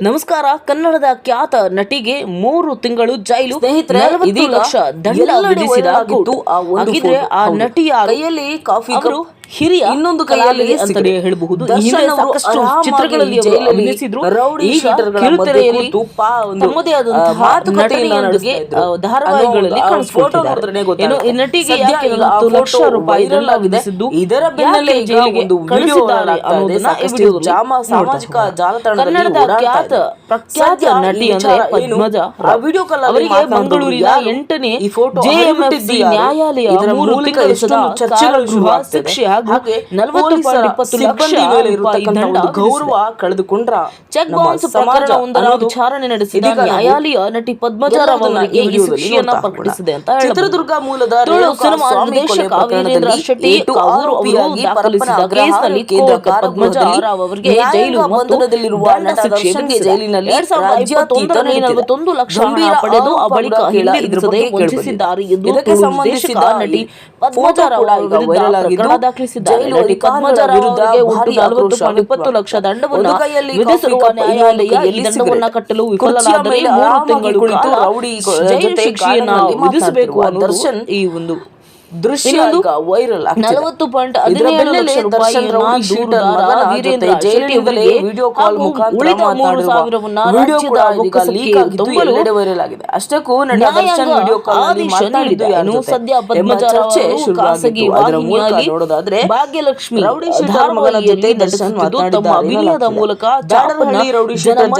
ನಮಸ್ಕಾರ ಕನ್ನಡದ ಖ್ಯಾತ ನಟಿಗೆ ಮೂರು ತಿಂಗಳು ಜೈಲು ಲಕ್ಷ ದಂಡ. ಆ ಒಂದು ಹಾಗಿದ್ರೆ photo. ಆ ಹೌದು. ನಟಿ ಯಾರು? ಕೈಯಲ್ಲಿ ಕಾಫಿ ಹಿರಿಯ ಇನ್ನೊಂದು ಕೈಯಲ್ಲಿ ಕಲಾವಿದೆ ಅಂತಾನೆ ಹೇಳಬಹುದು ಸಾಕಷ್ಟು ಚಿತ್ರಗಳಲ್ಲಿ ಅಭಿನಯಿಸಿದ್ರು ಕಿರುತೆರೆಯಲ್ಲಿ ತಮ್ಮದೇ ಆದಂತಹ ಧಾರಾವಾಹಿಗಳಲ್ಲಿ ಕಾಣಿಸ್ಕೊಳ್ತಿದ್ದಾರೆ. ನಟಿಗೆ ಯಾಕೆ ಲಕ್ಷ ರೂಪಾಯಿ? ಇದರ ಬೆನ್ನಲ್ಲೇ ಜೈಲಿಗೆ ಕಳಿಸಿದ್ದಾರೆ. ಅನ್ನೋದನ್ನ ಜಾಮ ಸಾಮಾಜಿಕ. ಜಾಲತಾಣದಲ್ಲಿ ಖ್ಯಾತ. ಪ್ರಖ್ಯಾತ ನಟಿ ಅಂದ್ರೆ ಪದ್ಮಜ ಅಲ್ಲಿ ಅವರಿಗೆ ಮಂಗಳೂರಿನ ಎಂಟನೇ? ನ್ಯಾಯಾಲಯ ಮೂರು ತಿಂಗಳ ಚರ್ಚೆಗಳು ಶಿಕ್ಷೆ ಹಾಗೂ ನಲವತ್ತು ಸಿಬ್ಬಂದಿ ಮೇಲೆ ಇರತಕ್ಕಂಥ ಗೌರವ ಕಳೆದುಕೊಂಡ್ರ ಚೆಕ್ ಬೌನ್ಸ್ ಪ್ರಕರಣವೊಂದರ ವಿಚಾರಣೆ ನಡೆಸಿದ ನ್ಯಾಯಾಲಯ ನಟಿ ಪದ್ಮಜಾರಾವ್ ಅವರಿಗೆ ಈ ಶಿಕ್ಷೆಯನ್ನ ಪ್ರಕಟಿಸಿದೆ ಅಂತ. ಚಿತ್ರದುರ್ಗ ಮೂಲದ ಸಿನಿಮಾ ನಿರ್ದೇಶಕ ವೀರೇಂದ್ರ ಶೆಟ್ಟಿ ಅವರು ಆರೋಪಿಯಾಗಿ ದಾಖಲಿಸಿದ ಪರಪ್ಪನ ಕೇಸ್ನಲ್ಲಿ ಕೇಂದ್ರ ಕೋರ್ಟ್ ಪದ್ಮಜ ರಾವ್ ಅವರಿಗೆ ಜೈಲು ಬಂಧನದಲ್ಲಿರುವ ಶಿಕ್ಷೆಗೆ. ಜೈಲಿನಲ್ಲಿ ಎರಡ್ ಸಾವಿರದ ಇಪ್ಪತ್ತೊಂದರಲ್ಲಿ ನಲವತ್ತೊಂದು ಲಕ್ಷ ಹಣ ಪಡೆದು ಆ ಬಳಿಕ ಹಿಂದಿರುಗಿಸದೆ ವಂಚಿಸಿದ್ದಾರೆ ಎಂದು ಇದಕ್ಕೆ ಸಂಬಂಧಿಸಿದ ನಟಿ ಪದ್ಮಜಾರಾವ್ ವಿರುದ್ಧ ಪ್ರಕರಣ ದಾಖಲಿಸಿದ್ದಾರೆ ಪಾಯಿಂಟ್ ಇಪ್ಪತ್ತು ಲಕ್ಷ ದಂಡವನ್ನು ವಿಧಿಸಿರುವ ನ್ಯಾಯಾಲಯ ಕಟ್ಟಲು ವಿಫಲರಾದರೆ ಮೂರು ತಿಂಗಳು ಕುಳಿತು ರೌಡಿ ಜೈಲು ಜೊತೆ ವಿಧಿಸಬೇಕು ದರ್ಶನ್ ಈ ಒಂದು ದೃಶ್ಯ ವೈರಲ್ ನಲವತ್ತು ಪಾಯಿಂಟ್ ಹದಿನೇಳು ಲಕ್ಷ ಅವರಿಗೆ ವಿಡಿಯೋ ಕಾಲ್ ಮುಖಾಂತರ ಉಳಿದ ಮೂರು ಮಾತನಾಡುವ ಸಾವಿರವನ್ನ ವಿಡಿಯೋ ಕೂಡ ರಾಜ್ಯದ ಇದೀಗ ಬೊಕ್ಕಸಕ್ಕೆ ಲೀಕ್ ಆಗಿದ್ದು ಎಲ್ಲೆಡೆ ವೈರಲ್ ಆಗಿದೆ. ಅಷ್ಟಕ್ಕೂ ನಟ ದರ್ಶನ್ ವಿಡಿಯೋ ಕಾಲ್ ಮಾತನಾಡಿದ್ದು. ಯಾರ ಸದ್ಯ ಚರ್ಚೆ ಅದರ ಮೂಲಕ ನೋಡೋದಾದ್ರೆ ಭಾಗ್ಯಲಕ್ಷ್ಮಿ ರೌಡಿ ಶೀಟರ್ ಮಗನ ಜೊತೆ ದರ್ಶನ್ ಮಾತನಾಡಿದ್ದಾರೆ ಅಭಿನಯದ. ಮೂಲಕ ಜಾಡರಹಳ್ಳಿ ರೌಡಿ ಶೀಟರ್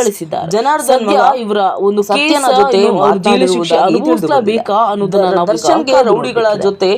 ಗಳಿಸಿದ್ದಾರೆ ಜನಾರ್ದನ್ ಇವರ ಒಂದು ಸತ್ಯನ ಜೊತೆ ಮಾತನಾಡಿರುವುದಾಗಿ ನಾವು ದರ್ಶನ್ಗೆ ರೌಡಿಗಳ ನೋಡ್ಬೇಕಿದೆ. ಜೊತೆ